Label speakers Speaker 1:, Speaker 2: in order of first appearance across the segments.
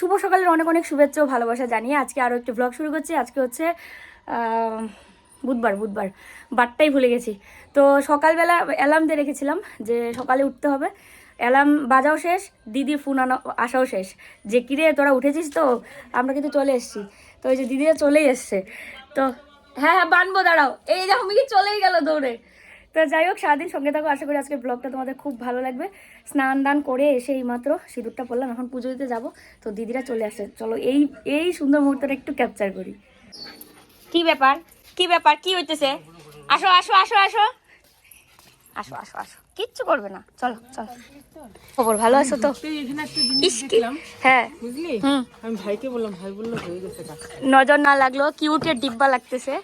Speaker 1: শুভ সকালের অনেক অনেক শুভেচ্ছা ও ভালোবাসা জানিয়ে আজকে আরও একটি ব্লগ শুরু করছি। আজকে হচ্ছে বুধবার বুধবার। বারটাই ভুলে গেছি। তো সকালবেলা অ্যালার্ম দিয়ে রেখেছিলাম যে সকালে উঠতে হবে। অ্যালার্ম বাজাও শেষ দিদির ফোন আনা, আসাও শেষ। যে কিরে, তোরা উঠেছিস তো? আমরা কিন্তু চলে এসেছি। তো ওই যে দিদিরা চলেই এসছে। তো হ্যাঁ হ্যাঁ বানবো, দাঁড়াও। এই দেখো আমি কি চলেই গেল দৌড়ে। তো যাই হোক, সারাদিন সঙ্গে থাকো। আশা করি আজকের ব্লগটা তোমাদের খুব ভালো লাগবে। স্নান দান করে এসে এইমাত্র সিঁদুরটা পড়লাম এখন পুজো দিতে যাব তো দিদিরা চলে আসে চলো এই এই সুন্দর মুহূর্তটা একটু ক্যাপচার করি কি ব্যাপার কি ব্যাপার কি হইতেছে আসো আসো আসো আসো আসো আসো আসো কিচ্ছু করবে না চলো চলো খবর ভালো আছো তো হ্যাঁ
Speaker 2: বুঝলি আমি ভাইকে বললাম ভাই বলল হয়ে গেছে
Speaker 1: নজর না লাগল কিউটের ডিব্বা লাগতেছে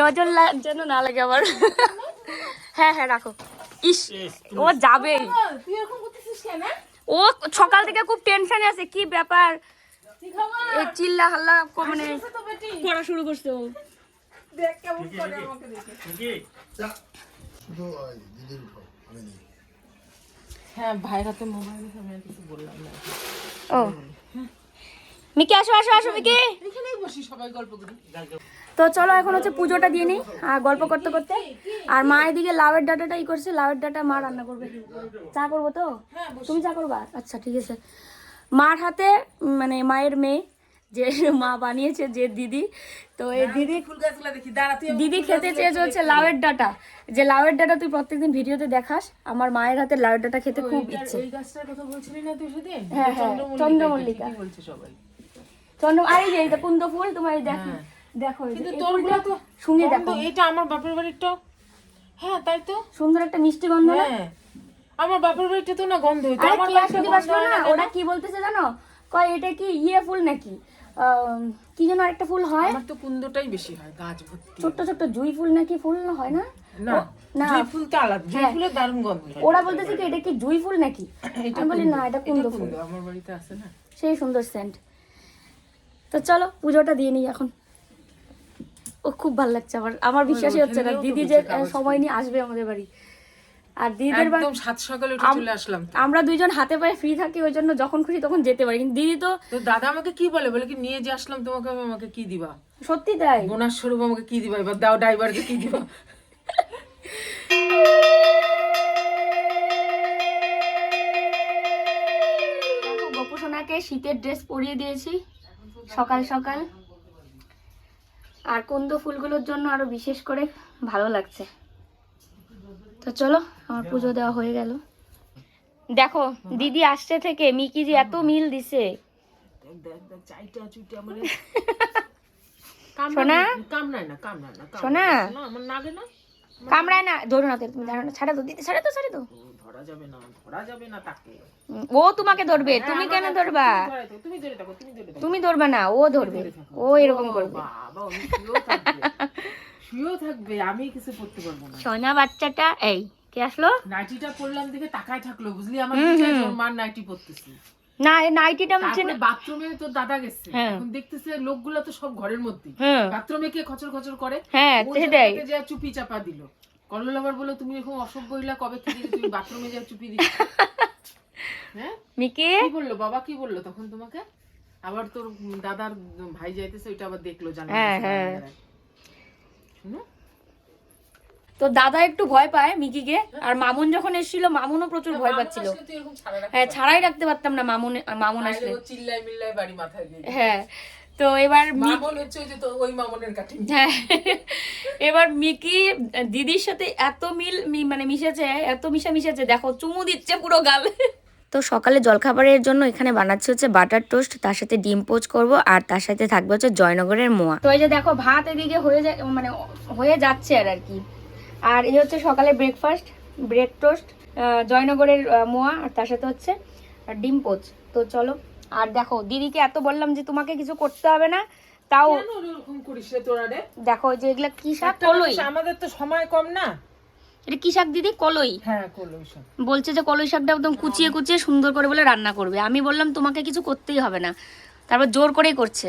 Speaker 1: নজর যেন না লাগে আবার হ্যাঁ হ্যাঁ রাখো। ইস ও যাবেই।
Speaker 2: তুই এরকম করতেছিস কেন?
Speaker 1: ও সকাল থেকে খুব টেনশনে আছে কি ব্যাপার? চিল্লা হাল্লা ক- মানে
Speaker 2: তো বেটি।
Speaker 1: করা শুরু করছে ও।
Speaker 2: দেখ কেমন করে আমাকে দেখে।
Speaker 3: শুধু ওই দিদির উপর আমি নেই।
Speaker 2: হ্যাঁ ভাইয়ের হাতে মোবাইল কিছু বললাম না।
Speaker 1: ও। মিকি আসো আসো আসো মিকি।
Speaker 2: এখানেই বসি সবাই গল্প করি।
Speaker 1: তো চলো এখন হচ্ছে পুজোটা দিয়ে নিই আর গল্প করতে করতে। আর মা এদিকে লাউয়ের ডাটাটা ই করছে লাউয়ের ডাটা মা রান্না করবে। চা করব তো? তুমি চা করবা? আচ্ছা ঠিক আছে। মার হাতে মানে মায়ের মেয়ে যে মা বানিয়েছে যে দিদি তো এই দিদি দিদি খেতে চেয়েছে হচ্ছে লাউয়ের ডাটা। যে লাউয়ের ডাটা তুই প্রত্যেকদিন ভিডিওতে দেখাস আমার মায়ের হাতে লাউয়ের ডাটা খেতে খুব ইচ্ছে। হ্যাঁ, হ্যাঁ, চন্দ্রমল্লিকা। চন্দ্র আর এই যে কুন্দ ফুল তোমার দেখো। দেখো
Speaker 2: কিন্তু তো গন্ধ,
Speaker 1: দেখো।
Speaker 2: এটা আমার বাপের বাড়িরটা হ্যাঁ তাই তো?
Speaker 1: সুন্দর একটা মিষ্টি গন্ধ না?
Speaker 2: হ্যাঁ। আমার বাপের তো না গন্ধ হইতো আমার বাড়িতে
Speaker 1: না? ওরা কি বলতেছে জানো? কয় এটা কি ইয়ে ফুল নাকি? কি যেন একটা ফুল হয়?
Speaker 2: আমার তো কুন্দটাই বেশি হয় গাছ ভর্তি।
Speaker 1: ছোট্ট ছোট্ট জুই ফুল নাকি ফুল না হয় না?
Speaker 2: না
Speaker 1: না।
Speaker 2: জুঁই ফুল তো আলাদা। জুঁই
Speaker 1: হ্যাঁ।
Speaker 2: ফুলের দারুণ গন্ধ
Speaker 1: ওরা বলতেছে কি এটা কি জুই ফুল নাকি?
Speaker 2: এটা
Speaker 1: আমি বলি না এটা কুন্দ ফুল।
Speaker 2: আমার বাড়িতে আছে না।
Speaker 1: সেই সুন্দর সেন্ট তো চলো পুজোটা দিয়ে নিই এখন। ও খুব ভালো লাগছে আমার। আমার বিশ্বাসই হচ্ছে না দিদি যে সময় নিয়ে আসবে আমাদের বাড়ি। আর দিদিদের
Speaker 2: একদম সাত সকালে উঠে চলে আসলাম।
Speaker 1: আমরা দুইজন হাতে পায়ে ফ্রি থাকি ওই জন্য যখন খুশি তখন যেতে পারি। কিন্তু দিদি তো
Speaker 2: তো দাদা আমাকে কি বলে? বলে কি নিয়ে যে আসলাম তোমাকে আমি আমাকে কি দিবা?
Speaker 1: সত্যি তাই?
Speaker 2: বোনাস স্বরূপ আমাকে কি দিবা? এবার দাও ড্রাইভারকে কি দিবা?
Speaker 1: শীতের ড্রেস পরিয়ে দিয়েছি। সকাল সকাল। আর কুন্দ ফুলগুলোর জন্য আরও বিশেষ করে ভালো লাগছে। তো চলো আমার পুজো দেওয়া হয়ে গেল। দেখো দিদি আসছে থেকে মিকি যে এত মিল দিছে।
Speaker 2: আমার
Speaker 1: সোনা?
Speaker 2: কামড়ায় না কামড়ায় না
Speaker 1: সোনা?
Speaker 2: আমার নাগে না?
Speaker 1: কামড়ায় না ধরো না তুমি ধরো না ছাড়া তো দিদি ছাড়া তো ছাড়া তো
Speaker 2: ধরা যাবে না ধরা যাবে না তাকে।
Speaker 1: ও তোমাকে ধরবে তুমি কেন ধরবা?
Speaker 2: তুমি ধরে থাকো তুমি ধরে থাকো
Speaker 1: তুমি ধরবে না ও ধরবে ও এরকম করবে।
Speaker 2: বাবা শুয়েও থাকবে। আমি কিছু করতে পারব না।
Speaker 1: সোনা বাচ্চাটা এই কে আসলো?
Speaker 2: নাইটিটা পরলাম দেখে তাকায় থাকল বুঝলি? আমার নাইটি পরতেছি।
Speaker 1: না নাইটিটা হচ্ছে
Speaker 2: তারপরে বাথরুমে তো দাদা গেছে।
Speaker 1: হ্যাঁ।
Speaker 2: এখন দেখতেছে লোকগুলো তো সব ঘরের মধ্যে বাথরুমে কে খচর খচর করে?
Speaker 1: হ্যাঁ সেটাই।
Speaker 2: যা চুপি চাপা দিল। কল্লোল আবার বলল তুমি এরকম অসভ্য হইলা কবে থেকে তুমি বাথরুমে যা চুপি দিচ্ছ? হ্যাঁ?
Speaker 1: মিকি?
Speaker 2: কি বলল? বাবা কি বলল তখন তোমাকে? আবার তোর দাদার ভাই যাইতেছে ওইটা আবার দেখল জানা
Speaker 1: হ্যাঁ, হ্যাঁ।
Speaker 2: শুনো?
Speaker 1: তো দাদা একটু ভয় পায় মিকিকে আর মামুন যখন এসেছিল মামুনও প্রচুর ভয় পাচ্ছিল। হ্যাঁ ছাড়াই রাখতে পারতাম না মামুন মামুন আসলে।
Speaker 2: ও চিল্লাই মিল্লাই বাড়ি মাথায় দিয়ে
Speaker 1: হ্যাঁ তো এবার মি-
Speaker 2: মামন হচ্ছে ওই যে তো ওই মামনের কাটিং
Speaker 1: হ্যাঁ এবার মিকি দিদির সাথে এত মিল মানে মিশেছে এত মিশা মিশেছে দেখো চুমু দিচ্ছে পুরো গাল। তো সকালে জলখাবারের জন্য এখানে বানাচ্ছি হচ্ছে বাটার টোস্ট তার সাথে ডিম পোচ করব আর তার সাথে থাকবে হচ্ছে জয়নগরের মোয়া। তো এই যে দেখো ভাত এদিকে হয়ে যায় মানে হয়ে যাচ্ছে আর আর কি। আর এই হচ্ছে সকালে ব্রেকফাস্ট ব্রেড টোস্ট জয়নগরের মোয়া আর তার সাথে হচ্ছে ডিম পোচ। তো চলো আর দেখো দিদিকে এত বললাম যে তোমাকে কিছু করতে হবে না তাও
Speaker 2: করিস রে তোরা রে?
Speaker 1: দেখো যে এগুলা কি শাক? কলই।
Speaker 2: আমাদের তো সময় কম না।
Speaker 1: এটা কি শাক দিদি? কলই।
Speaker 2: হ্যাঁ কলই সব
Speaker 1: বলছে যে কলই শাকটা একদম কুচিয়ে কুচিয়ে সুন্দর করে বলে রান্না করবে। আমি বললাম তোমাকে কিছু করতেই হবে না। তারপর জোর করেই করছে।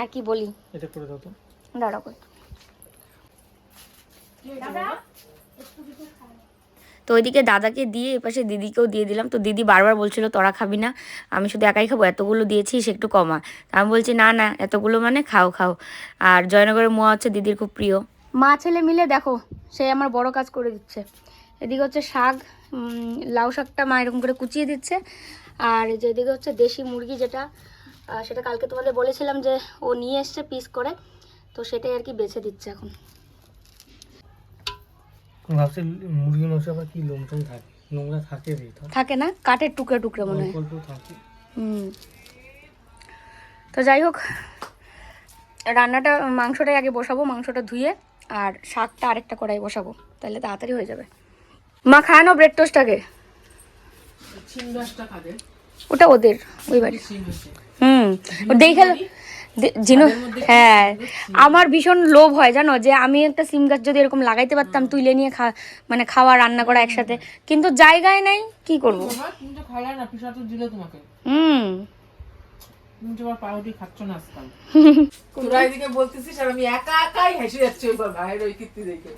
Speaker 1: আর কি বলি?
Speaker 2: এটা করে দাও তো।
Speaker 1: দাঁড়াও। তো ওইদিকে দাদাকে দিয়ে এপাশে দিদিকেও দিয়ে দিলাম। তো দিদি বারবার বলছিল তোরা খাবি না আমি শুধু একাই খাব এতগুলো দিয়েছিস একটু কমা। তা আমি বলছি না না এতগুলো মানে খাও খাও। আর জয়নগরের মোয়া হচ্ছে দিদির খুব প্রিয়। মা ছেলে মিলে দেখো সে আমার বড় কাজ করে দিচ্ছে। এদিকে হচ্ছে শাক লাউ শাকটা মা এরকম করে কুচিয়ে দিচ্ছে। আর যেদিকে হচ্ছে দেশি মুরগি যেটা সেটা কালকে তোমাদের বলেছিলাম যে ও নিয়ে এসছে পিস করে তো সেটাই আর কি বেছে দিচ্ছে এখন।
Speaker 4: ভাবছি মুরগি মাংস আবার কি লোমটোম থাকে নোংরা থাকে রে তো
Speaker 1: থাকে না কাঠের টুকরে টুকরে মনে হয়।
Speaker 4: থাকে।
Speaker 1: হুম। তো যাই হোক রান্নাটা মাংসটাই আগে বসাবো মাংসটা ধুয়ে আর শাকটা আরেকটা কড়াই বসাবো তাহলে তাড়াতাড়ি হয়ে যাবে। মা খায় না ব্রেড টোস্টটাকে ওটা ওদের ওই বাড়ি হুম। দেখে জিনু হ্যাঁ আমার ভীষণ লোভ হয় জানো? যে আমি একটা সিম গাছ যদি এরকম লাগাইতে পারতাম তুলে নিয়ে খা মানে খাওয়া রান্না করা একসাথে। কিন্তু জায়গায় নাই কি করব? হুম।
Speaker 2: তুমি তো আবার পাউরুটি খাচ্ছ না আজকাল। তোরা এদিকে বলতেছিস আর আমি একা একাই হেসে যাচ্ছি ওই ভাইয়ের ওই কীর্তি দেখে।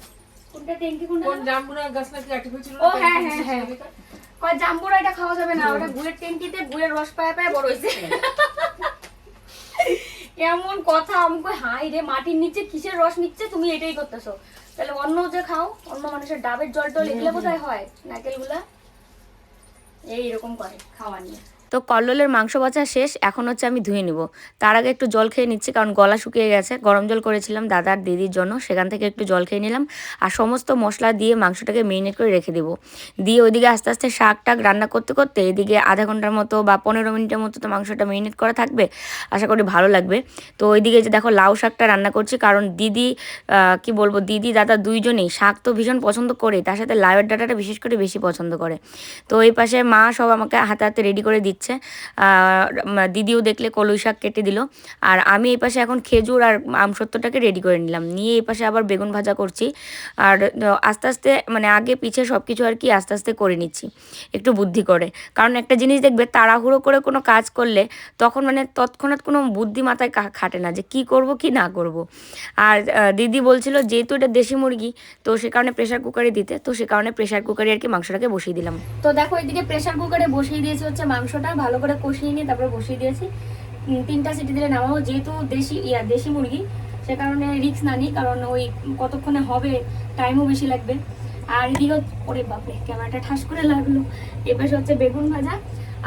Speaker 1: কোনটা ট্যাঙ্কি কোনটা?
Speaker 2: কোন জাম্বুরা গাছ নাকি আর্টিফিশিয়াল
Speaker 1: ও, হ্যাঁ, হ্যাঁ, হ্যাঁ। কয় জাম্বুরা এটা খাওয়া যাবে না ওটা গুড়ের ট্যাঙ্কিতে গুড়ের রস পায় পায় বড় হয়েছে। এমন কথা আমাকে হাই রে মাটির নিচে কিসের রস নিচ্ছে? তুমি এটাই করতেছো। তাহলে অন্য যে খাও অন্য মানুষের ডাবের জল টল এগুলো কোথায় হয়? নাকেলগুলা এইরকম করে খাওয়া নিয়ে। তো কল্লোলের মাংস বাছা শেষ, এখন হচ্ছে আমি ধুয়ে নিব। তার আগে একটু জল খেয়ে নিচ্ছি, কারণ গলা শুকিয়ে গেছে। গরম জল করেছিলাম দাদার দিদির জন্য, সেখান থেকে একটু জল খেয়ে নিলাম। আর সমস্ত মশলা দিয়ে মাংসটাকে মেরিনেট করে রেখে দেবো। দিয়ে ওইদিকে আস্তে আস্তে শাক টাক রান্না করতে করতে এদিকে আধা ঘণ্টার মতো বা পনেরো মিনিটের মতো তো মাংসটা মেরিনেট করা থাকবে। আশা করি ভালো লাগবে। তো ওইদিকে যে দেখো লাউ শাকটা রান্না করছি, কারণ দিদি কি বলব, দিদি, দাদা দুইজনেই শাক তো ভীষণ পছন্দ করে, তার সাথে লাউয়ের ডাটাটা বিশেষ করে বেশি পছন্দ করে। তো এই পাশে মা সব আমাকে হাতে হাতে রেডি করে দিচ্ছে। উম, দিদিও দেখলে কলই শাক কেটে দিল। আর আমি এই পাশে এখন খেজুর আর আমসত্ত্বটাকে রেডি করে নিলাম। নিয়ে এই পাশে আবার বেগুন ভাজা করছি। আর আস্তে আস্তে মানে আগে পিছে সব কিছু আর কি আস্তে আস্তে করে নিচ্ছি। একটু বুদ্ধি করে। কারণ একটা জিনিস দেখবে তাড়াহুড়ো করে কোনো কাজ করলে তখন মানে তৎক্ষণাৎ কোনো বুদ্ধি মাথায় খাটে না যে কি করব কি না করব। আর দিদি বলছিল যেহেতু এটা দেশি মুরগি তো সে কারণে প্রেশার কুকারে দিতে। তো সে কারণে প্রেশার কুকারে আর কি মাংসটাকে বসিয়ে দিলাম। তো দেখো এদিকে প্রেশার কুকারে বসিয়ে দিয়েছি হচ্ছে মাংসটা। ভালো করে কষিয়ে নিয়ে তারপরে বসিয়ে দিয়েছি। তিনটা সিটি দিলে নামাবো যেহেতু দেশি, ইয়া, দেশি মুরগি, সে কারণে রিক্স না নিই, কারণ ওই কতক্ষণে হবে টাইমও বেশি লাগবে। আর এদিকে ওরে বাপরে, ক্যামেরাটা ঠাস করে লাগল। এপাশে হচ্ছে বেগুন ভাজা,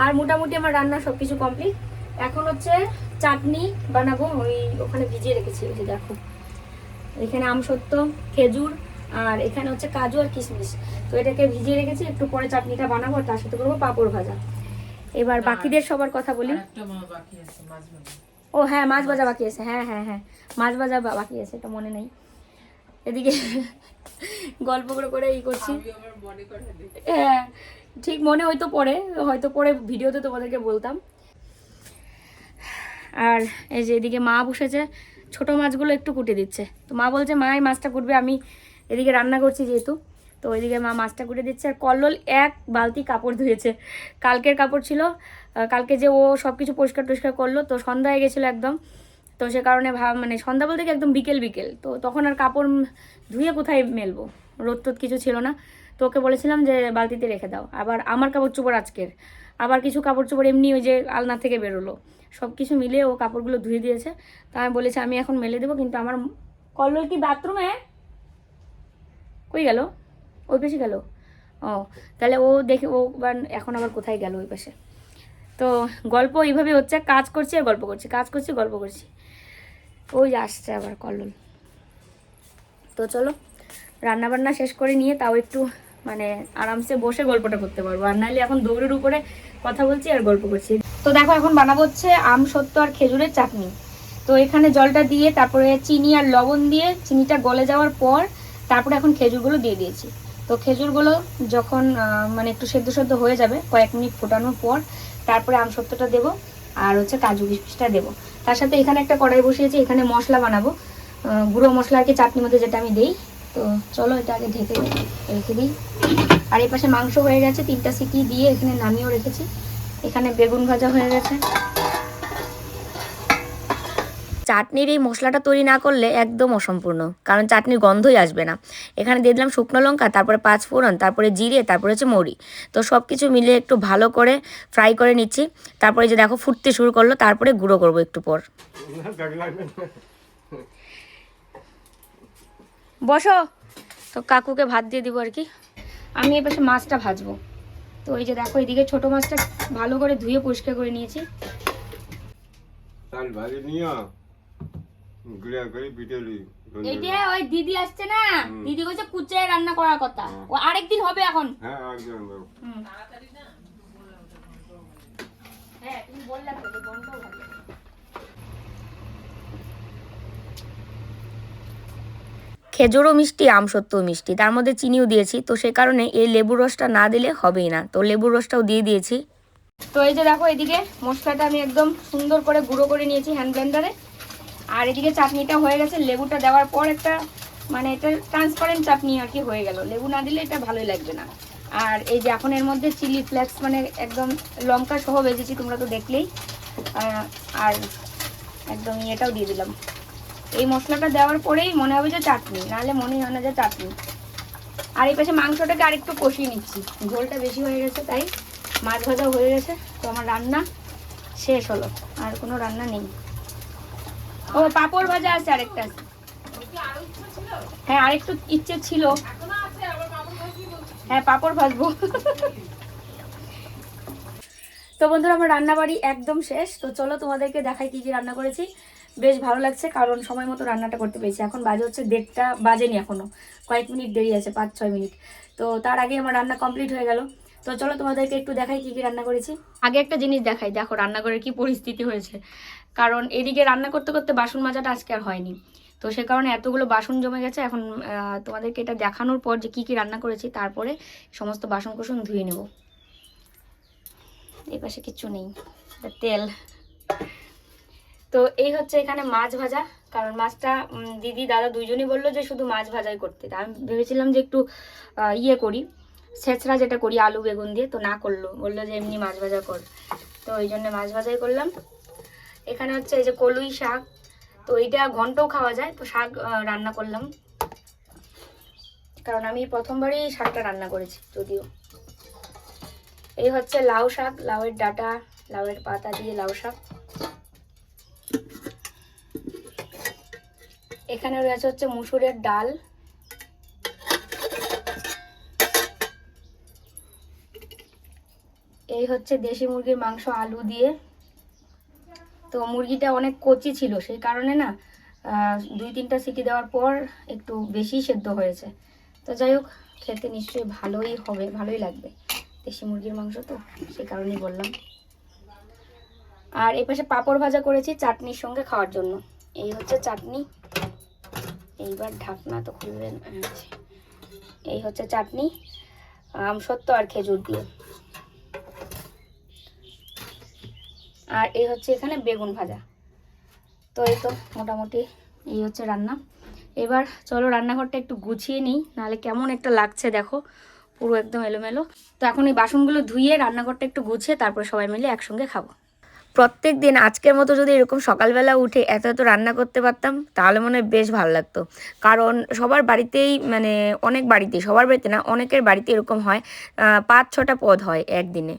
Speaker 1: আর মোটামুটি আমার রান্না সব কিছু কমপ্লিট এখন হচ্ছে চাটনি বানাবো, ওই ওখানে ভিজিয়ে রেখেছি যে দেখো। এখানে আমসত্ত্ব খেজুর, আর এখানে হচ্ছে কাজু আর কিশমিশ। তো এটাকে ভিজিয়ে রেখেছি, একটু পরে চাটনিটা বানাবো আর তার সাথে করব পাঁপড় ভাজা। এবার বাকিদের সবার কথা বলি। ও হ্যাঁ মাছ ভাজা বাকি আছে। হ্যাঁ হ্যাঁ হ্যাঁ মাছ ভাজা বাকি আছে এটা মনে নেই। এদিকে গল্প করে করে ই করছি।
Speaker 2: মনে
Speaker 1: হ্যাঁ ঠিক মনে হয়তো পরে হয়তো পরে ভিডিওতে তোমাদেরকে বলতাম। আর এই যে এদিকে মা বসেছে ছোট মাছগুলো একটু কুটে দিচ্ছে। তো মা বলছে মা এই মাছটা কুটবে আমি এদিকে রান্না করছি যেহেতু। তো ওইদিকে মা মাছটা কুটে দিচ্ছে, আর কল্লোল এক বালতি কাপড় ধুয়েছে। কালকের কাপড় ছিল কালকে যে ও সব কিছু পরিষ্কার টরিষ্কার করল, তো সন্ধ্যা হয়ে গেছিল একদম। তো সে কারণে ভাব মানে সন্ধ্যা বলতে একদম বিকেল বিকেল। তো তখন আর কাপড় ধুয়ে কোথায় মেলবো? রোদ টোদ কিছু ছিল না। তো ওকে বলেছিলাম যে, বালতিতে রেখে দাও। আবার আমার কাপড় চোপড় আজকের। আবার কিছু কাপড় চোপড় এমনি ওই যে আলনা থেকে বেরোলো। সব কিছু মিলিয়ে ও কাপড়গুলো ধুয়ে দিয়েছে। তো আমি বলেছি, আমি এখন মেলে দেবো। কিন্তু আমার কল্লোল কি বাথরুমে? কই গেল? ওই পাশে গেল? ও, তাহলে ও দেখে ও এখন আবার কোথায় গেল ওই পাশে? তো গল্প এইভাবে হচ্ছে, কাজ করছি আর গল্প করছি, কাজ করছি, গল্প করছি। ওই আসছে আবার কল্লোল। তো চলো রান্না বান্না শেষ করে নিয়ে তাও একটু মানে আরামসে বসে গল্পটা করতে পারব। আর নাহলে এখন দৌড়ের উপরে কথা বলছি আর গল্প করছি। তো দেখো এখন বানাবো হচ্ছে আম, সত্য আর খেজুরের চাটনি। তো এখানে জলটা দিয়ে তারপরে চিনি আর লবণ দিয়ে চিনিটা গলে যাওয়ার পর তারপরে এখন খেজুরগুলো দিয়ে দিয়েছি। তো খেজুরগুলো যখন মানে একটু সেদ্ধ সেদ্ধ হয়ে যাবে কয়েক মিনিট ফোটানোর পর, তারপরে আম সত্যটা দেবো আর হচ্ছে কাজু কিশমিশটা দেবো। তার সাথে এখানে একটা কড়াই বসিয়েছি, এখানে মশলা বানাবো। গুঁড়ো মশলা আর কি চাটনির মধ্যে যেটা আমি দিই। তো চলো এটা আগে ঢেকে রেখে দিই। আর এই পাশে মাংস হয়ে গেছে, তিনটা সিটি দিয়ে এখানে নামিয়েও রেখেছি। এখানে বেগুন ভাজা হয়ে গেছে। চাটনির এই মশলাটা তৈরি না করলে একদম অসম্পূর্ণ, কারণ চাটনির গন্ধই আসবে না। এখানে দিয়ে দিলাম শুকনো লঙ্কা, তারপরে পাঁচ ফোড়ন, তারপরে জিরে, তারপরে হচ্ছে মৌরি। তো সব কিছু মিলিয়ে একটু ভালো করে ফ্রাই করে নিচ্ছি। তারপরে যে দেখো ফুটতে শুরু করল, তারপরে গুঁড়ো করব একটু পর। বসো। তো কাকুকে ভাত দিয়ে দিব আর কি। আমি এ পাশে মাছটা ভাজবো। তো ওই যে দেখো, এদিকে ছোট মাছটা ভালো করে ধুয়ে পরিষ্কার করে নিয়েছি।
Speaker 5: চাল ভাজি নিয়ে গুড়া করে পিঠেলি
Speaker 1: এই ওই দিদি আসছে না? দিদি বলছে কুচে রান্না করার কথা। ও আরেকদিন হবে এখন।
Speaker 5: হ্যাঁ একদম
Speaker 1: হুম। হ্যাঁ তুমি বললে তো যে গন্ধও খেজুরও মিষ্টি আম আমসত্ত্বও মিষ্টি। তার মধ্যে চিনিও দিয়েছি তো সে কারণে এই লেবুর রসটা না দিলে হবেই না। তো লেবুর রসটাও দিয়ে দিয়েছি। তো এই যে দেখো এদিকে মশলাটা আমি একদম সুন্দর করে গুঁড়ো করে নিয়েছি হ্যান্ড ব্লেন্ডারে। আর এদিকে চাটনিটা হয়ে গেছে, লেবুটা দেওয়ার পর একটা মানে এটা ট্রান্সপারেন্ট চাটনি আর কি হয়ে গেল। লেবু না দিলে এটা ভালোই লাগবে না। আর এই যে এখন এর মধ্যে চিলি ফ্লেক্স মানে একদম লঙ্কা সহ ভেজেছি, তোমরা তো দেখলেই। আর একদম এটাও দিয়ে দিলাম। এই মশলাটা দেওয়ার পরেই মনে হবে যে চাটনি, নাহলে মনেই হয় না যে চাটনি। আর এই পাশে মাংসটাকে আরেকটু কষিয়ে নিচ্ছি। ঝোলটা বেশি হয়ে গেছে তাই, মাছ ভাজা হয়ে গেছে, তো আমার রান্না শেষ হলো, আর কোনো রান্না নেই। ও, পাপড় ভাজা আছে আরেকটা আছে। হ্যাঁ আরেকটু ইচ্ছে ছিল। হ্যাঁ পাপড় ভাজবো। তো বন্ধুরা, আমার রান্না বাড়ি একদম শেষ। তো চলো তোমাদেরকে দেখাই কি কি রান্না করেছি। বেশ ভালো লাগছে, কারণ সময় মতো রান্নাটা করতে পেরেছি। এখন বাজে হচ্ছে দেড়টা, বাজেনি এখনও। কয়েক মিনিট দেরি আছে, পাঁচ, ছয় মিনিট। তো তার আগে আমার রান্না কমপ্লিট হয়ে গেল। তো চলো তোমাদেরকে একটু দেখাই কি কি রান্না করেছি। আগে একটা জিনিস দেখাই, দেখো রান্নাঘরের কি পরিস্থিতি হয়েছে। কারণ এদিকে রান্না করতে করতে বাসন মাজাটা আজকে আর হয়নি। তো সে কারণে এতগুলো বাসন জমে গেছে, এখন তোমাদেরকে এটা দেখানোর পর যে কি কি রান্না করেছি তারপরে সমস্ত বাসন কোসন ধুয়ে নেব। এই পাশে কিচ্ছু নেই তেল। তো এই হচ্ছে এখানে মাছ ভাজা, কারণ মাছটা দিদি, দাদা দুইজনই বলল যে শুধু মাছ ভাজাই করতে। আমি ভেবেছিলাম যে একটু ইয়ে করি, ছেঁচড়া যেটা করি, আলু, বেগুন দিয়ে, তো না করল। বলল যে এমনি মাছ ভাজা কর। তো ওই জন্য মাছ ভাজাই করলাম। এখানে হচ্ছে এই যে কলুই শাক। তো এইটা ঘন্টও খাওয়া যায়। তো শাক রান্না করলাম। কারণ আমি প্রথমবারই শাকটা রান্না করেছি, যদিও। এই হচ্ছে লাউ শাক, লাউয়ের ডাটা, লাউয়ের পাতা দিয়ে লাউ শাক। এখানে রয়েছে হচ্ছে মুসুরের ডাল। এই হচ্ছে দেশি মুরগির মাংস আলু দিয়ে। তো মুরগিটা অনেক কচি ছিল, সেই কারণে না দুই তিনটা সিটি দেওয়ার পর একটু বেশি সেদ্ধ হয়েছে। তো যাই হোক, খেতে নিশ্চয়ই ভালোই হবে, ভালোই লাগবে। দেশি মুরগির মাংস তো, সেই কারণেই বললাম। আর এই পাশে পাঁপড় ভাজা করেছি চাটনির সঙ্গে খাওয়ার জন্য। এই হচ্ছে চাটনি। এইবার ঢাকনা তো খুলবেন। এই হচ্ছে চাটনি আমসত্ত্ব আর খেজুর দিয়ে। আর এই হচ্ছে এখানে বেগুন ভাজা। তো এই তো মোটামুটি এই হচ্ছে রান্না। এবার চলো রান্নাঘরটা একটু গুছিয়ে নিই নাহলে কেমন একটা লাগছে দেখো পুরো একদম এলোমেলো। তো এখন এই বাসনগুলো ধুয়ে রান্নাঘরটা একটু গুছিয়ে তারপর সবাই মিলে একসঙ্গে খাব। প্রত্যেক দিন আজকের মতো যদি এরকম সকালবেলা উঠে এত এত রান্না করতে পারতাম তাহলে মনে হয় বেশ ভালো লাগতো। কারণ সবার বাড়িতেই মানে অনেক বাড়িতেই সবার বাড়িতে না অনেকের বাড়িতে এরকম হয় পাঁচ ছটা পদ হয় একদিনে।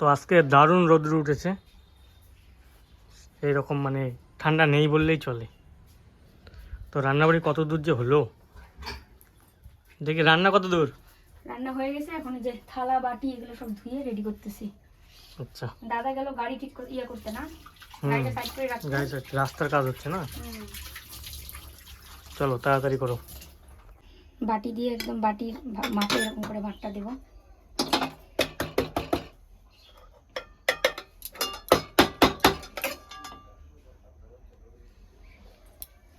Speaker 4: তো আজকে দারুণ রোদ্র উঠেছে। এইরকম মানে ঠান্ডা নেই বললেই চলে। তো রান্নাবাড়ি কত দূর যে হলো? দেখি রান্না কত দূর?
Speaker 1: রান্না হয়ে গেছে এখন যে থালা বাটি এগুলো সব ধুয়ে রেডি করতেছি।
Speaker 4: আচ্ছা।
Speaker 1: দাদা গেল গাড়ি ঠিক করে ইয়ে করতে না। গাড়িটা সাইড করে রাখতে।
Speaker 4: রাস্তার কাজ হচ্ছে না? চলো তাড়াতাড়ি করো।
Speaker 1: বাটি দিয়ে একদম বাটি মাপে এরকম করে ভাতটা দেবো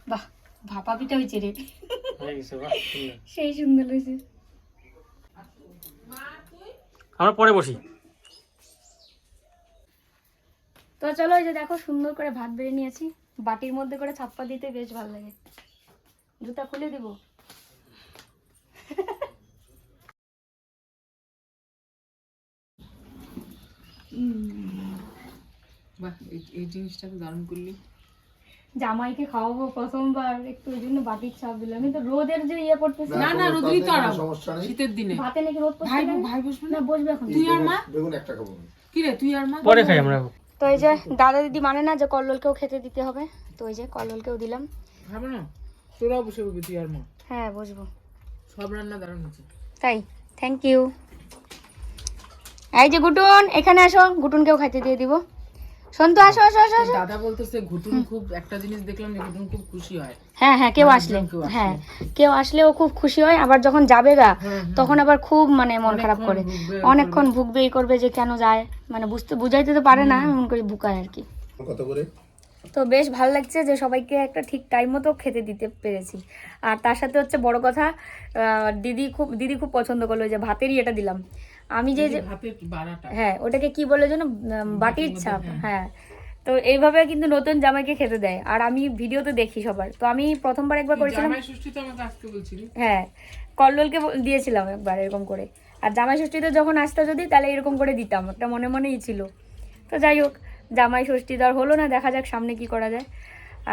Speaker 1: বাহ ভাপা পিঠা হয়েছে রে।
Speaker 4: হয়ে।
Speaker 1: সেই সুন্দর হয়েছে।
Speaker 4: আমরা পরে বসি।
Speaker 1: তো চলো এই যে দেখো সুন্দর করে ভাত বেড়ে নিয়েছি। বাটির মধ্যে করে ছাপ্পা দিতে বেশ ভালো লাগে। জুতা খুলে দিব?
Speaker 2: বাহ এই- এই জিনিসটা তো দারুণ করলি।
Speaker 1: জামাইকে খাওয়াবো প্রথমবার একটু ওই জন্য বাটির চাপ দিলাম। আমি তো রোদের যে ইয়ে পড়তেছে
Speaker 2: না না রোদ্রি তো আরাম
Speaker 3: সমস্যা নেই।
Speaker 2: শীতের দিনে।
Speaker 1: ভাতে নাকি রোদ পড়ছে
Speaker 2: ভাই
Speaker 1: না?
Speaker 2: ভাই বসবে
Speaker 1: না? বসবে এখন।
Speaker 2: তুই আর মা?
Speaker 3: বেগুন একটা খাব।
Speaker 2: কি রে তুই আর মা?
Speaker 4: পরে খাই আমরা।
Speaker 1: তো এই যে দাদা দিদি মানে না যে কল্লোলকেও খেতে দিতে হবে। তো ওই যে কল্লোলকেও দিলাম।
Speaker 2: খাবে না? তোরাও বসে বলবি তুই আর মা।
Speaker 1: হ্যাঁ বসবো।
Speaker 2: সব রান্না দারুণ হচ্ছে।
Speaker 1: তাই থ্যাংক ইউ এই যে গুটুন এখানে আসো। গুটুনকেও খাইতে দিয়ে দিব। সন্তু আসো আসো আসো আসো।
Speaker 2: দাদা বলতেছে ঘুটুন খুব একটা জিনিস দেখলাম যে ঘুটুন খুব খুশি হয়।
Speaker 1: হ্যাঁ হ্যাঁ কেউ আসলে হ্যাঁ কেউ আসলে ও খুব খুশি হয় আবার যখন যাবে গা তখন আবার খুব মানে মন খারাপ করে। অনেকক্ষণ ভুগবে এই করবে যে কেন যায় মানে বুঝতে বুঝাইতে তো পারে না এমন করে বুকায় আর কি।
Speaker 3: কত করে?
Speaker 1: তো বেশ ভালো লাগছে যে সবাইকে একটা ঠিক টাইম মতো খেতে দিতে পেরেছি। আর তার সাথে হচ্ছে বড় কথা আহ, দিদি খুব দিদি খুব পছন্দ করল যে ভাতেরই এটা দিলাম। আমি যে হ্যাঁ ওটাকে কি বলে যেন বাটির ছাপ হ্যাঁ। তো এইভাবে কিন্তু নতুন জামাইকে খেতে দেয়। আর আমি ভিডিও তো দেখি সবার। তো আমি প্রথমবার একবার করেছিলাম। হ্যাঁ কল্লোলকে দিয়েছিলাম একবার এরকম করে। আর জামাই ষষ্ঠীতে যখন আসতো যদি তাহলে এরকম করে দিতাম। একটা মনে মনেই ছিল। তো যাই হোক জামাই ষষ্ঠী তো আর হলো না। দেখা যাক সামনে কি করা যায়।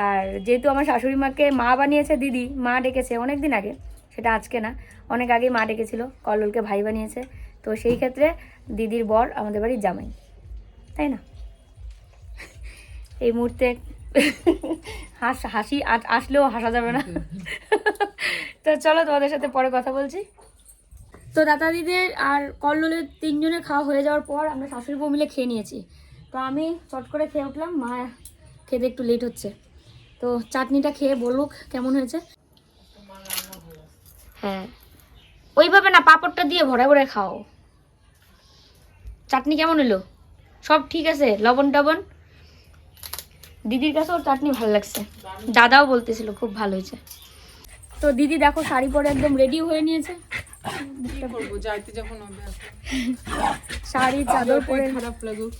Speaker 1: আর যেহেতু আমার শাশুড়ি মাকে মা বানিয়েছে দিদি মা ডেকেছে অনেক দিন আগে সেটা আজকে না অনেক আগেই মা ডেকেছিল কল্লোলকে ভাই বানিয়েছে। তো সেই ক্ষেত্রে দিদির বর আমাদের বাড়ির জামাই, তাই না? এই মুহূর্তে হাস, হাসি আসলেও হাসা যাবে না। তো চলো তোমাদের সাথে পরে কথা বলছি। তো দাদা দিদির আর কল্লোলের তিনজনে খাওয়া হয়ে যাওয়ার পর আমরা শাশুড়ি বউ মিলে খেয়ে নিয়েছি। তো আমি চট করে খেয়ে উঠলাম, মা খেতে একটু লেট হচ্ছে। তো চাটনিটা খেয়ে বলুক, কেমন হয়েছে? হ্যাঁ ওইভাবে না পাঁপড়টা দিয়ে ভরা ভরে খাও। চাটনি কেমন হলো? সব ঠিক আছে? লবণ টবণ? দিদির কাছে ওর চাটনি ভালো লাগছে। দাদাও বলতেছিল খুব ভালো হয়েছে। তো দিদি দেখো শাড়ি পরে একদম রেডি হয়ে নিয়েছে।
Speaker 2: কি করব? যাইতে যখন হবে এখন।
Speaker 1: শাড়ি চাদর পরে
Speaker 2: খারাপ লাগুক।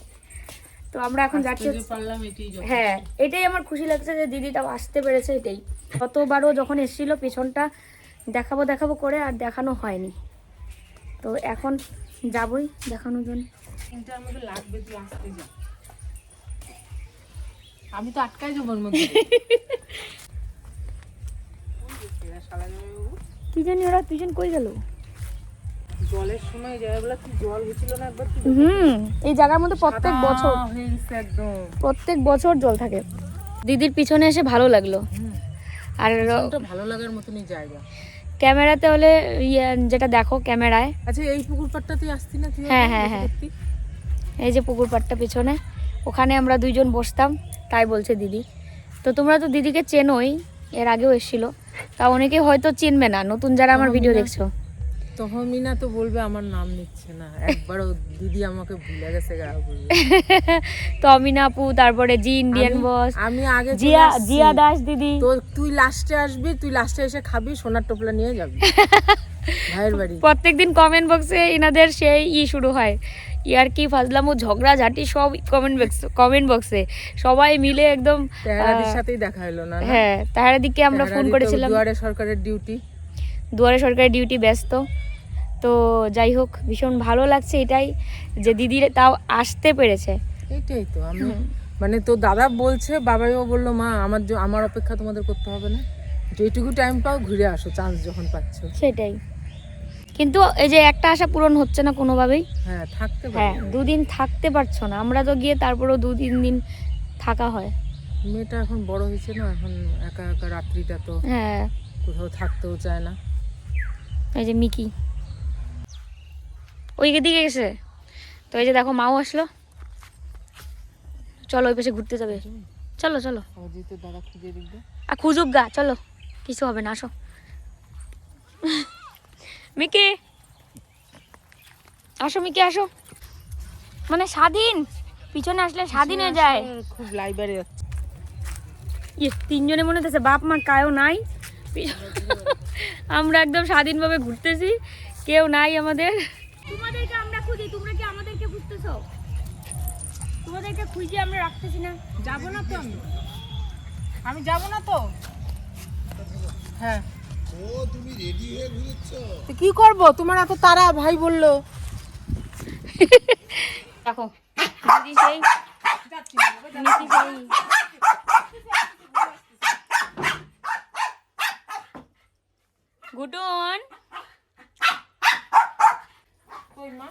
Speaker 1: তো আমরা এখন যাচ্ছি
Speaker 2: এটাই
Speaker 1: হ্যাঁ এটাই আমার খুশি লাগছে যে দিদিটাও আসতে পেরেছে এটাই। গতবারও যখন এসেছিল পেছনটা দেখাবো দেখাবো করে আর দেখানো হয়নি। তো এখন যাবই দেখানোর জন্য।
Speaker 2: আমি তো আটকাই যাব
Speaker 1: কি জানি ওরা দুজন কই গেল?
Speaker 2: জলের সময় জায়গাগুলো কি জল হয়েছিল না একবার
Speaker 1: হুম এই জায়গার মধ্যে প্রত্যেক বছর। প্রত্যেক বছর জল থাকে। দিদির পিছনে এসে ভালো লাগল। আর
Speaker 2: ভালো লাগার মতনই জায়গা।
Speaker 1: ক্যামেরাতে হলে ইয়ে যেটা দেখো ক্যামেরায়।
Speaker 2: আচ্ছা এই পুকুর পাড়টাতেই আসতি না তুই?
Speaker 1: হ্যাঁ, হ্যাঁ, হ্যাঁ। এই যে পুকুর পাড়টা পিছনে ওখানে আমরা দুইজন বসতাম তাই বলছে দিদি। তো তোমরা তো দিদিকে চেনোই এর আগেও এসেছিল। তা অনেকে হয়তো চিনবে না নতুন যারা আমার ভিডিও দেখছ।
Speaker 2: তহমিনা তো বলবে আমার নাম নিচ্ছে না। একবারও দিদি আমাকে ভুলে গেছে গা বলবে
Speaker 1: তো আপু তারপরে জি ইন্ডিয়ান বস
Speaker 2: আমি আগে
Speaker 1: জিয়া জিয়া দাস দিদি।
Speaker 2: তো তুই লাস্টে আসবি তুই লাস্টে এসে খাবি সোনার টোপলা নিয়ে যাবি। ভাইয়ের বাড়ি।
Speaker 1: প্রত্যেকদিন কমেন্ট বক্সে এনাদের সেই ই শুরু হয়। ইয়ার কি ফাজলামো ঝগড়া ঝাঁটি সব কমেন্ট বক্স কমেন্ট বক্সে সবাই মিলে একদম
Speaker 2: তেহারাদির সাথেই দেখা হলো না?
Speaker 1: হ্যাঁ তাহার দিকে আমরা ফোন করেছিলাম।
Speaker 2: দুয়ারে সরকারের ডিউটি
Speaker 1: দুয়ারে সরকারি ডিউটি ব্যস্ত। তো যাই হোক ভীষণ ভালো লাগছে এটাই যে দিদি তাও আসতে পেরেছে।
Speaker 2: এইটাই তো আমি মানে তো দাদা বলছে বাবাইও বলল মা আমার আমার অপেক্ষা তোমাদের করতে হবে না। যেটুকু টাইম পাও ঘুরে আসো চান্স যখন পাচ্ছ।
Speaker 1: সেটাই। কিন্তু এই যে একটা আশা পূরণ হচ্ছে না কোনোভাবেই।
Speaker 2: হ্যাঁ থাকতে
Speaker 1: হ্যাঁ দুদিন থাকতে পারছ না। আমরা তো গিয়ে তারপরেও দু তিন দিন থাকা হয়।
Speaker 2: মেয়েটা এখন বড় হয়েছে না এখন একা একা রাত্রিটা তো
Speaker 1: হ্যাঁ।
Speaker 2: কোথাও থাকতেও চায় না।
Speaker 1: এই যে মিকি। ওই দিকে গেছে। তো এই যে দেখো মাও আসলো। চলো ওই পাশে ঘুরতে যাবে। চলো চলো। আর খুঁজুক গা, চলো। কিছু হবে না, আসো। মিকি আসো মিকি, আসো। মানে স্বাধীন। পিছনে আসলে স্বাধীন হয়ে যায়।
Speaker 2: খুব লাইব্রেরি যাচ্ছে
Speaker 1: ইয়ে তিনজনে মনে হচ্ছে বাপ, মা, কায়ও নাই। আমরা একদম স্বাধীনভাবে ঘুরতেছি। কেউ নাই আমাদের। তোমাদেরকে খুঁজে আমি রাখতেছি না।
Speaker 2: যাব না তো আমি। আমি যাব না তো? হ্যাঁ।
Speaker 3: ও তুমি
Speaker 2: তো কি করব? তোমার এত তারা ভাই বলল।
Speaker 1: দেখো দিদি সেই নিতি সেই গুডন
Speaker 2: কই মা।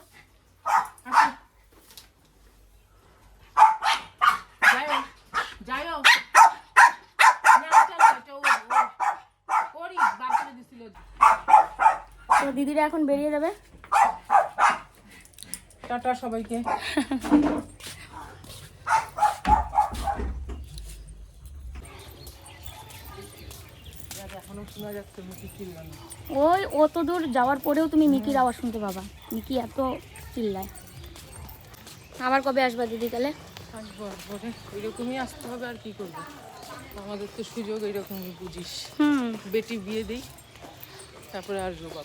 Speaker 1: দিদিরা এখন বেরিয়ে যাবে।
Speaker 2: টাটা সবাইকে।
Speaker 1: ওই অত দূর যাওয়ার পরেও তুমি মিকির আওয়াজ শুনতে পাবা। মিকি এত চিল্লায়। আবার কবে আসবা দিদি তাহলে?
Speaker 2: আসব আসব। এরকমই আসতে হবে আর কি করব? আমাদের তো সুযোগ এরকমই বুঝিস।
Speaker 1: হুম।
Speaker 2: বেটি বিয়ে দিই। তারপরে আসব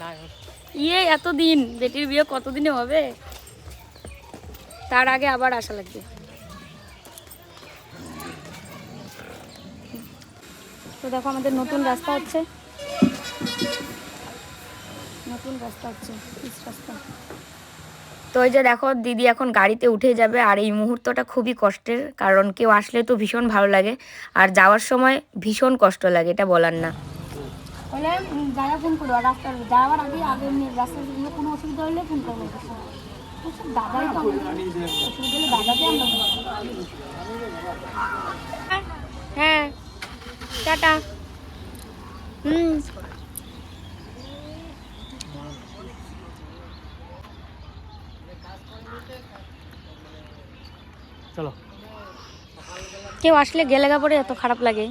Speaker 2: না
Speaker 1: ইয়ে এতদিন। বেটির বিয়ে কতদিনে হবে? তার আগে আবার আসা লাগবে। তো দেখো, আমাদের নতুন রাস্তা হচ্ছে। নতুন রাস্তা হচ্ছে তো ওই যে দেখো, দিদি এখন গাড়িতে উঠে যাবে, আর এই মুহূর্তটা খুবই কষ্টের, কারণ কেউ আসলে তো ভীষণ ভালো লাগে, আর যাওয়ার সময় ভীষণ কষ্ট লাগে, এটা বলার না। বলে যারা ফোন করো রাস্তা যাওয়ার আগে আগে রাস্তার জন্য কোনো অসুবিধা হলে ফোন করব। দাদাই তো অসুবিধা হলে দাদাকে আমরা। হ্যাঁ টাটা। হুম।
Speaker 4: চলো।
Speaker 1: কেউ আসলে গেলে গা পরে এত খারাপ লাগে।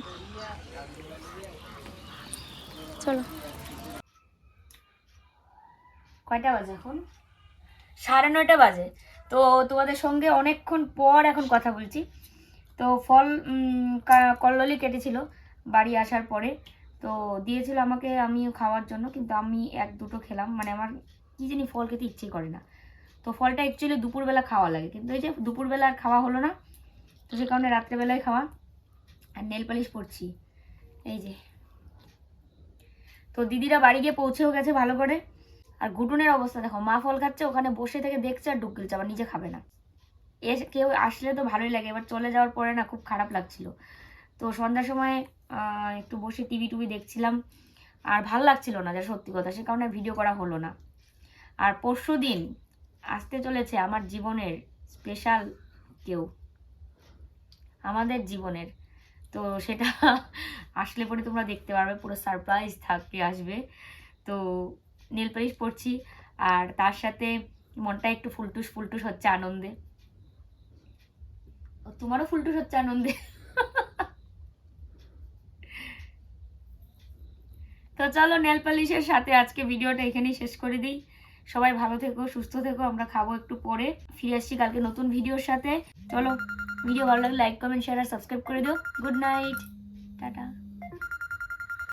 Speaker 1: চলো। কয়টা বাজে এখন? সাড়ে নয়টা বাজে। তো তোমাদের সঙ্গে অনেকক্ষণ পর এখন কথা বলছি। তো ফল কল্লোলি কেটেছিল বাড়ি আসার পরে। তো দিয়েছিল আমাকে আমিও খাওয়ার জন্য, কিন্তু আমি এক দুটো খেলাম। মানে আমার কী জানি ফল খেতে ইচ্ছে করে না। তো ফলটা অ্যাকচুয়ালি দুপুরবেলা খাওয়া লাগে। কিন্তু এই যে দুপুরবেলা আর খাওয়া হলো না, তো সে কারণে রাত্রেবেলায় খাওয়া। আর নেল পালিশ পরছি। এই যে। তো দিদিরা বাড়ি গিয়ে পৌঁছেও গেছে ভালো করে। আর ঘুটুনের অবস্থা দেখো, মা ফল খাচ্ছে, ওখানে বসে থেকে দেখছে আর ডুব আবার নিজে খাবে না। এ কেউ আসলে তো ভালোই লাগে, এবার চলে যাওয়ার পরে না খুব খারাপ লাগছিল। তো সন্ধ্যার সময় একটু বসে টিভি টুভি দেখছিলাম, আর ভালো লাগছিল না যা সত্যি কথা, সে কারণে ভিডিও করা হলো না। আর পরশু দিন আসতে চলেছে আমার জীবনের স্পেশাল কেউ। আমাদের জীবনের। তো সেটা আসলে পরে তোমরা দেখতে পারবে, পুরো সারপ্রাইজ থাকবে, আসবে। তো নীল পালিশ পরছি, আর তার সাথে মনটা একটু ফুলটুস ফুলটুস হচ্ছে আনন্দে। তোমারও ফুলটুস হচ্ছে আনন্দে। তো চলো নেল পালিশের সাথে আজকে ভিডিওটা এখানেই শেষ করে দিই। সবাই ভালো থেকো, সুস্থ থেকো, আমরা খাব একটু পরে। ফিরে আসছি কালকে নতুন ভিডিওর সাথে। চলো। ভিডিও ভালো লাগলে লাইক কমেন্ট শেয়ার আর সাবস্ক্রাইব করে দিও। Good night tata